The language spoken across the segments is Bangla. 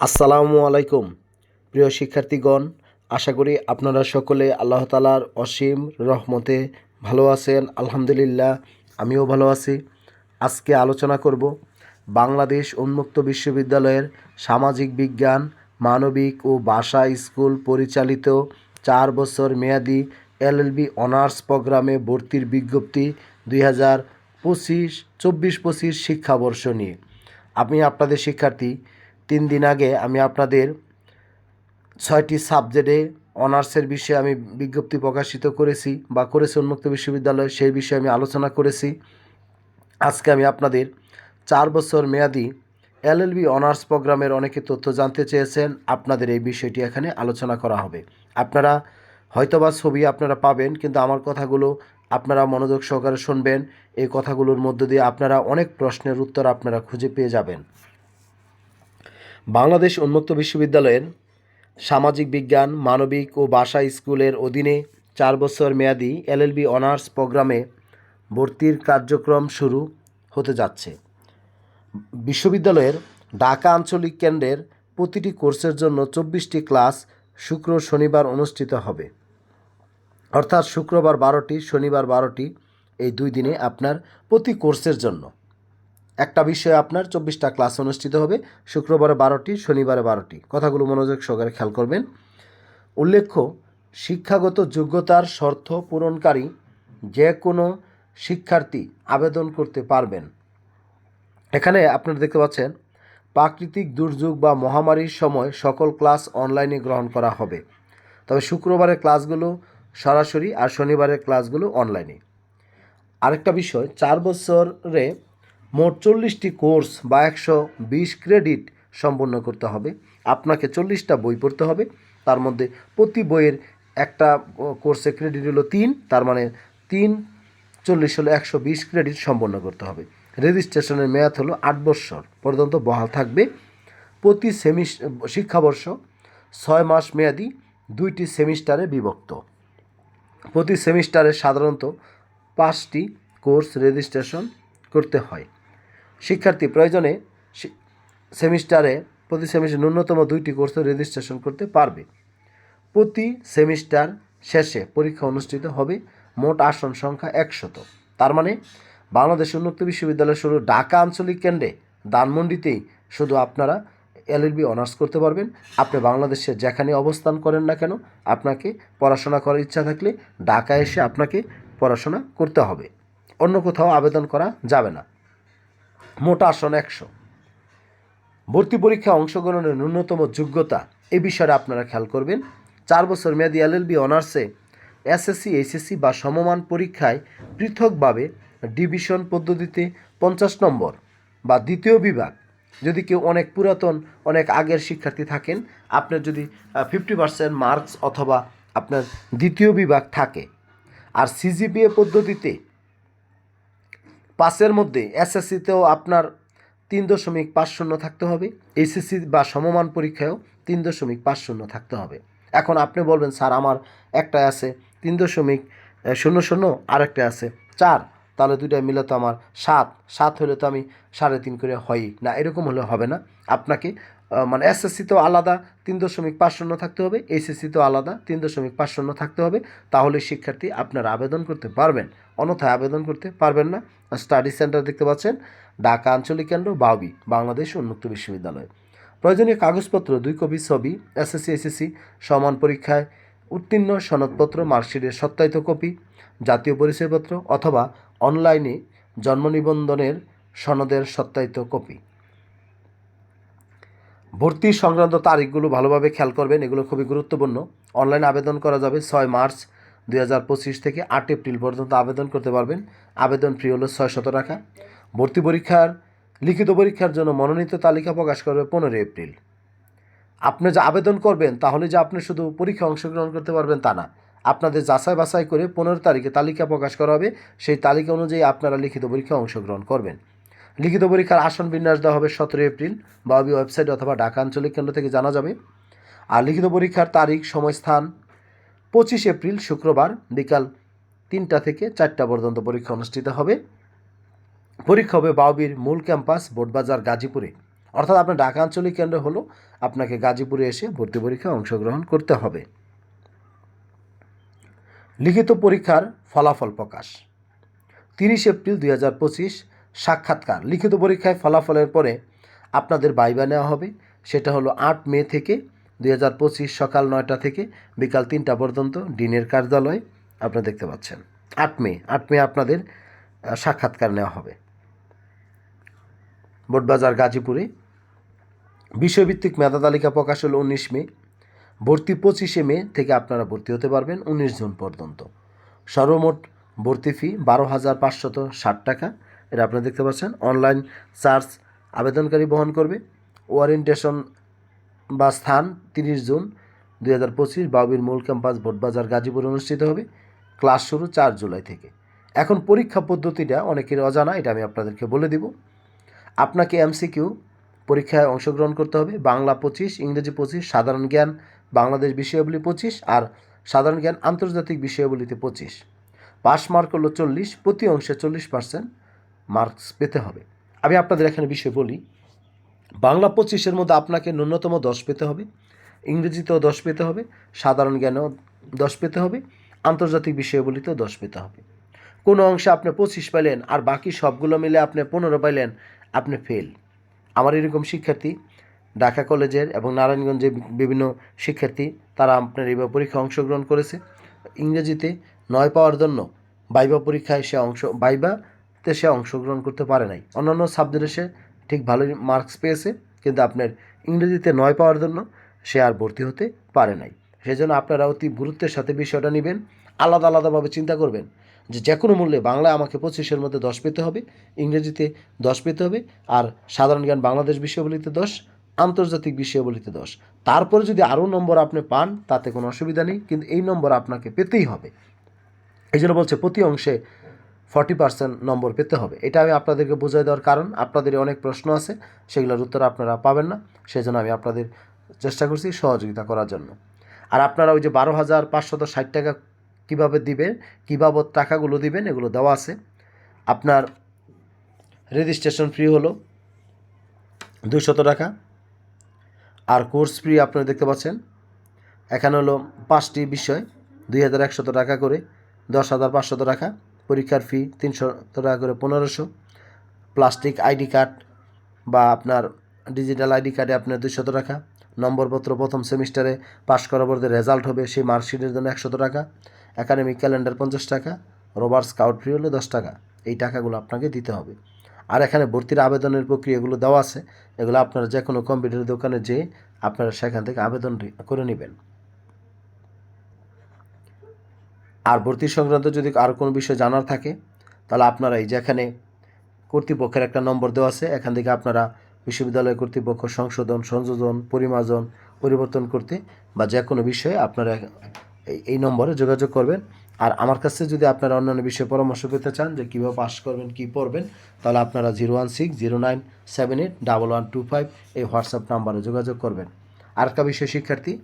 আসসালামু আলাইকুম। প্রিয় শিক্ষার্থীগণ, আশা করি আপনারা সকলে আল্লাহ তালার অসীম রহমতে ভালো আছেন। আলহামদুলিল্লাহ, আমিও ভালো আছি। আজকে আলোচনা করব বাংলাদেশ উন্মুক্ত বিশ্ববিদ্যালয়ের সামাজিক বিজ্ঞান, মানবিক ও ভাষা স্কুল পরিচালিত চার বছর মেয়াদি এলএলবি অনার্স প্রোগ্রামে ভর্তির বিজ্ঞপ্তি দুই হাজার পঁচিশ, চব্বিশ পঁচিশ শিক্ষাবর্ষ নিয়ে। আমি আপনাদের শিক্ষার্থী তিন দিন আগে আমি আপনাদের ছয়টি সাবজেক্টে অনার্সের বিষয়ে আমি বিজ্ঞপ্তি প্রকাশিত করেছি বা করেছি উন্মুক্ত বিশ্ববিদ্যালয় সেই বিষয়ে আমি আলোচনা করেছি। আজকে আমি আপনাদের চার বছর মেয়াদি এলএলবি অনার্স প্রোগ্রামের অনেকে তথ্য জানতে চেয়েছেন। আপনাদের এই বিষয়টি এখানে আলোচনা করা হবে। আপনারা হয়তোবা ছবি আপনারা পাবেন, কিন্তু আমার কথাগুলো আপনারা মনোযোগ সহকারে শুনবেন। এই কথাগুলোর মধ্য দিয়ে আপনারা অনেক প্রশ্নের উত্তর আপনারা খুঁজে পেয়ে যাবেন। বাংলাদেশ উন্মুক্ত বিশ্ববিদ্যালয়ের সামাজিক বিজ্ঞান, মানবিক ও ভাষা স্কুলের অধীনে চার বছর মেয়াদি এলএলবি অনার্স প্রোগ্রামে ভর্তির কার্যক্রম শুরু হতে যাচ্ছে। বিশ্ববিদ্যালয়ের ঢাকা আঞ্চলিক কেন্দ্রের প্রতিটি কোর্সের জন্য চব্বিশটি ক্লাস শুক্র, শনিবার অনুষ্ঠিত হবে। অর্থাৎ শুক্রবার বারোটি, শনিবার বারোটি এই দুই দিনে আপনার প্রতি কোর্সের জন্য। একটা বিষয়ে আপনার চব্বিশটা ক্লাস অনুষ্ঠিত হবে। শুক্রবারে বারোটি, শনিবারে বারোটি। কথাগুলো মনোযোগ সহকারে খেয়াল করবেন। উল্লেখ্য, শিক্ষাগত যোগ্যতার শর্ত পূরণকারী যে কোনো শিক্ষার্থী আবেদন করতে পারবেন। এখানে আপনারা দেখতে পাচ্ছেন, প্রাকৃতিক দুর্যোগ বা মহামারীর সময় সকল ক্লাস অনলাইনে গ্রহণ করা হবে। তবে শুক্রবারের ক্লাসগুলো সরাসরি আর শনিবারের ক্লাসগুলো অনলাইনে। আরেকটা বিষয়, চার বছরে মোট চল্লিশটি কোর্স বা একশো বিশ ক্রেডিট সম্পন্ন করতে হবে। আপনাকে চল্লিশটা বই পড়তে হবে। তার মধ্যে প্রতি বইয়ের একটা কোর্সে ক্রেডিট হলো তিন, তার মানে তিন, চল্লিশ হলো একশো বিশ ক্রেডিট সম্পন্ন করতে হবে। রেজিস্ট্রেশনের মেয়াদ হলো আট বৎসর পর্যন্ত বহাল থাকবে। প্রতি সেমি শিক্ষাবর্ষ ছয় মাস মেয়াদি দুইটি সেমিস্টারে বিভক্ত। প্রতি সেমিস্টারে সাধারণত পাঁচটি কোর্স রেজিস্ট্রেশন করতে হয়। শিক্ষার্থী প্রয়োজনে সেমিস্টারে প্রতি সেমিস্টার ন্যূনতম দুইটি কোর্সে রেজিস্ট্রেশন করতে পারবে। প্রতি সেমিস্টার শেষে পরীক্ষা অনুষ্ঠিত হবে মোট আসন সংখ্যা একশত। তার মানে বাংলাদেশ উন্মুক্ত বিশ্ববিদ্যালয় শুধু ঢাকা আঞ্চলিক কেন্দ্রে দানমন্ডিতেই শুধু আপনারা এলএলবি অনার্স করতে পারবেন। আপনি বাংলাদেশে যেখানে অবস্থান করেন না কেন, আপনাকে পড়াশোনা করার ইচ্ছা থাকলে ঢাকায় এসে আপনাকে পড়াশোনা করতে হবে। অন্য কোথাও আবেদন করা যাবে না। মোট আসন একশো। ভর্তি পরীক্ষায় অংশগ্রহণের ন্যূনতম যোগ্যতা এ বিষয়ে আপনারা খেয়াল করবেন। চার বছর মেয়াদী এলএলবি অনার্সে এসএসসি, এইচএসসি বা সমমান পরীক্ষায় পৃথকভাবে ডিভিশন পদ্ধতিতে পঞ্চাশ নম্বর বা দ্বিতীয় বিভাগ। যদি কেউ অনেক পুরাতন, অনেক আগের শিক্ষার্থী থাকেন, আপনার যদি ফিফটি পার্সেন্ট মার্কস অথবা আপনার দ্বিতীয় বিভাগ থাকে। আর সিজিপিএ পদ্ধতিতে পাসের মধ্যে এসএসসিতেও আপনার তিন দশমিক পাঁচ শূন্য থাকতে হবে, এইচএসসি বা সমমান পরীক্ষায়ও তিন দশমিক পাঁচ শূন্য থাকতে হবে। এখন আপনি বলবেন, স্যার, আমার একটা আছে তিন দশমিক শূন্য শূন্য, আরেকটা আছে চার। তাহলে দুইটা মিলে তো আমার সাত। সাত হলে তো আমি সাড়ে তিন করে হয়ই। না, এরকম হলে হবে না। আপনাকে মানে এসএসসিতেও আলাদা, তিন দশমিক পাঁচ শূন্য থাকতে হবে এইচএসসিতেও আলাদা, তিন দশমিক পাঁচ শূন্য থাকতে হবে, তাহলে শিক্ষার্থী আপনারা আবেদন করতে পারবেন। অন্যথায় আবেদন করতে পারবেন না। স্টাডি সেন্টার দেখতে পাচ্ছেন, ঢাকা আঞ্চলিক কেন্দ্র, বাউবি, বাংলাদেশ উন্মুক্ত বিশ্ববিদ্যালয়। প্রয়োজনীয় কাগজপত্র, দুই কপি ছবি এসএসসি এসএসসি সমান পরীক্ষায় উত্তীর্ণ সনদপত্র, মার্কশিটের সত্যায়িত কপি, জাতীয় পরিচয়পত্র অথবা অনলাইনে জন্ম নিবন্ধনের সনদের সত্যায়িত কপি। ভর্তি সংক্রান্ত তারিখগুলো ভালোভাবে খেয়াল করবেন, এগুলো খুবই গুরুত্বপূর্ণ। অনলাইন আবেদন করা যাবে ছয় মার্চ দুই হাজার পঁচিশ থেকে আট এপ্রিল পর্যন্ত আবেদন করতে পারবেন। আবেদন ফি হলো ছয় শত টাকা। ভর্তি পরীক্ষার, লিখিত পরীক্ষার জন্য মনোনীত তালিকা প্রকাশ করবে পনেরোই এপ্রিল। আপনি যে আবেদন করবেন, তাহলে যে আপনি শুধু পরীক্ষা অংশগ্রহণ করতে পারবেন তা না, আপনাদের যাচাই বাছাই করে পনেরো তারিখে তালিকা প্রকাশ করা হবে। সেই তালিকা অনুযায়ী আপনারা লিখিত পরীক্ষায় অংশগ্রহণ করবেন। লিখিত পরীক্ষার আসন বিন্যাস দেওয়া হবে সতেরো এপ্রিল বাবি ওয়েবসাইট অথবা ঢাকা আঞ্চলিক কেন্দ্র থেকে জানা যাবে। আর লিখিত পরীক্ষার তারিখ সময় স্থান পঁচিশ এপ্রিল শুক্রবার বিকাল তিনটা থেকে চারটা পর্যন্ত পরীক্ষা অনুষ্ঠিত হবে। পরীক্ষা হবে বাউবির মূল ক্যাম্পাস বোটবাজার গাজীপুরে। অর্থাৎ আপনার ঢাকা আঞ্চলিক কেন্দ্র হলো, আপনাকে গাজীপুরে এসে ভর্তি পরীক্ষায় অংশগ্রহণ করতে হবে। লিখিত পরীক্ষার ফলাফল প্রকাশ। তিরিশ এপ্রিল দুই হাজার পঁচিশ সাক্ষাৎকার। লিখিত পরীক্ষায় ফলাফলের পরে আপনাদের বাইবা নেওয়া হবে। সেটা হলো আট মে থেকে দুই হাজার পঁচিশ সকাল নয়টা থেকে বিকাল তিনটা পর্যন্ত ডিনের কার্যালয়। আপনারা দেখতে পাচ্ছেন। আট মে আট মে আপনাদের সাক্ষাৎকার নেওয়া হবে। বোটবাজার, গাজীপুরে। বিষয়ভিত্তিক মেধা তালিকা প্রকাশ হলো উনিশ মে। ভর্তি পঁচিশে মে থেকে আপনারা ভর্তি হতে পারবেন উনিশ জুন পর্যন্ত। সর্বমোট ভর্তি ফি বারো হাজার পাঁচশত ষাট টাকা। এটা আপনারা দেখতে পাচ্ছেন। অনলাইন চার্জ আবেদনকারী বহন করবে। ওয়ারেন্টেশন বা স্থান তিরিশ জুন দুই হাজার পঁচিশ বাউবির মূল ক্যাম্পাস ভোটবাজার গাজীপুর অনুষ্ঠিত হবে। ক্লাস শুরু চার জুলাই থেকে। এখন পরীক্ষা পদ্ধতিটা অনেকের অজানা, এটা আমি আপনাদেরকে বলে দিব। আপনাকে এমসিকিউ পরীক্ষায় অংশগ্রহণ করতে হবে। বাংলা পঁচিশ, ইংরেজি পঁচিশ, সাধারণ জ্ঞান, বাংলাদেশ বিষয়াবলী পঁচিশ আর সাধারণ জ্ঞান আন্তর্জাতিক বিষয়াবলীতে পঁচিশ। পাস মার্ক হলো চল্লিশ, প্রতি অংশে চল্লিশ পার্সেন্ট মার্কস পেতে হবে। আমি আপনাদের এখানে বিষয় বলি, বাংলা পঁচিশের মধ্যে আপনাকে ন্যূনতম দশ পেতে হবে, ইংরেজিতেও দশ পেতে হবে, সাধারণ জ্ঞানেও দশ পেতে হবে, আন্তর্জাতিক বিষয়াবলীতেও দশ পেতে হবে। কোনো অংশে আপনি পঁচিশ পাইলেন আর বাকি সবগুলো মিলে আপনি পনেরো পাইলেন আপনি ফেল। আমার এরকম শিক্ষার্থী ঢাকা কলেজের এবং নারায়ণগঞ্জের বিভিন্ন শিক্ষার্থী, তারা আপনার এইবার পরীক্ষায় অংশগ্রহণ করেছে। ইংরেজিতে নয় পাওয়ার জন্য বাইবা পরীক্ষায় সে অংশ বাইবাতে সে অংশগ্রহণ করতে পারে নাই। অন্যান্য সাবজেক্টে সে ঠিক ভালোই মার্কস পেয়েছে, কিন্তু আপনার ইংরেজিতে নয় পাওয়ার জন্য সে আর ভর্তি হতে পারে নাই। সেজন্য আপনারা অতি গুরুত্বের সাথে বিষয়টা নেবেন, আলাদা আলাদাভাবে চিন্তা করবেন যে যে কোনো মূল্যে বাংলায় আমাকে পঁচিশের মধ্যে দশ পেতে হবে, ইংরেজিতে দশ পেতে হবে, আর সাধারণ জ্ঞান বাংলাদেশ বিষয়াবলিতে দশ, আন্তর্জাতিক বিষয়াবলিতে দশ। তারপরে যদি আরও নম্বর আপনি পান, তাতে কোনো অসুবিধা নেই, কিন্তু এই নম্বর আপনাকে পেতেই হবে। এই জন্য বলছে প্রতি অংশে ফর্টি পার্সেন্ট নম্বর পেতে হবে। এটা আমি আপনাদেরকে বোঝাই দেওয়ার কারণ, আপনাদের অনেক প্রশ্ন আছে, সেগুলোর উত্তর আপনারা পাবেন না সেই জন্য আমি আপনাদের চেষ্টা করছি সহযোগিতা করার জন্য। আর আপনারা ওই যে বারো হাজার পাঁচশত ষাট টাকা কীভাবে দিবেন, কী বাবদ টাকাগুলো দিবেন, এগুলো দেওয়া আছে। আপনার রেজিস্ট্রেশন ফি হলো দুশত টাকা, আর কোর্স ফি আপনারা দেখতে পাচ্ছেন, এখানে হলো পাঁচটি বিষয়, দুই হাজার একশত টাকা করে, দশ হাজার পাঁচশত টাকা। পরীক্ষার ফি তিনশো টাকা করে পনেরোশো। প্লাস্টিক আইডি কার্ড বা আপনার ডিজিটাল আইডি কার্ডে আপনার দুইশত টাকা। নম্বরপত্র প্রথম সেমিস্টারে পাশ করার রেজাল্ট হবে সেই মার্কশিটের জন্য একশত টাকা। একাডেমিক ক্যালেন্ডার পঞ্চাশ টাকা। রোবার স্কাউট ফি হলো দশ টাকা। এই টাকাগুলো আপনাকে দিতে হবে। আর এখানে ভর্তির আবেদনের প্রক্রিয়াগুলো দেওয়া আছে। এগুলো আপনারা যে কোনো কম্পিউটার দোকানে যেয়ে আপনারা সেখান থেকে আবেদন করে নেবেন। আর ভর্তি সংক্রান্ত যদি আর কোনো বিষয় জানার থাকে, তাহলে আপনারা এই যেখানে কর্তৃপক্ষের একটা নম্বর দেওয়া আছে। এখান থেকে আপনারা বিশ্ববিদ্যালয় কর্তৃপক্ষ সংশোধন, সংযোজন, পরিমার্জন, পরিবর্তন করতে বা যে কোনো বিষয়ে আপনারা এই- নম্বরে যোগাযোগ করবেন। আর আমার কাছে যদি আপনারা অন্যান্য বিষয়ে পরামর্শ পেতে চান যে কীভাবে পাস করবেন, কী পড়বেন, তাহলে আপনারা zero one six, zero nine, seven eight, double one two five এই হোয়াটসঅ্যাপ নাম্বারে যোগাযোগ করবেন। আরেকটা বিষয় শিক্ষার্থী,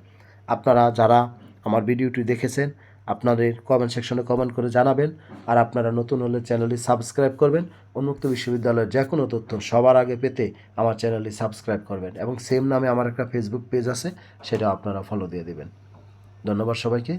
আপনারা যারা আমার ভিডিওটি দেখেছেন আপনাদের কমেন্ট সেকশনে কমেন্ট করে জানাবেন। আর আপনারা নতুন হলে চ্যানেলটি সাবস্ক্রাইব করবেন। উন্মুক্ত বিশ্ববিদ্যালয়ের যে কোনো তথ্য সবার আগে পেতে আমার চ্যানেলটি সাবস্ক্রাইব করবেন এবং সেম নামে আমার একটা ফেসবুক পেজ আছে সেটা আপনারা ফলো দিয়ে দেবেন। ধন্যবাদ সবাইকে।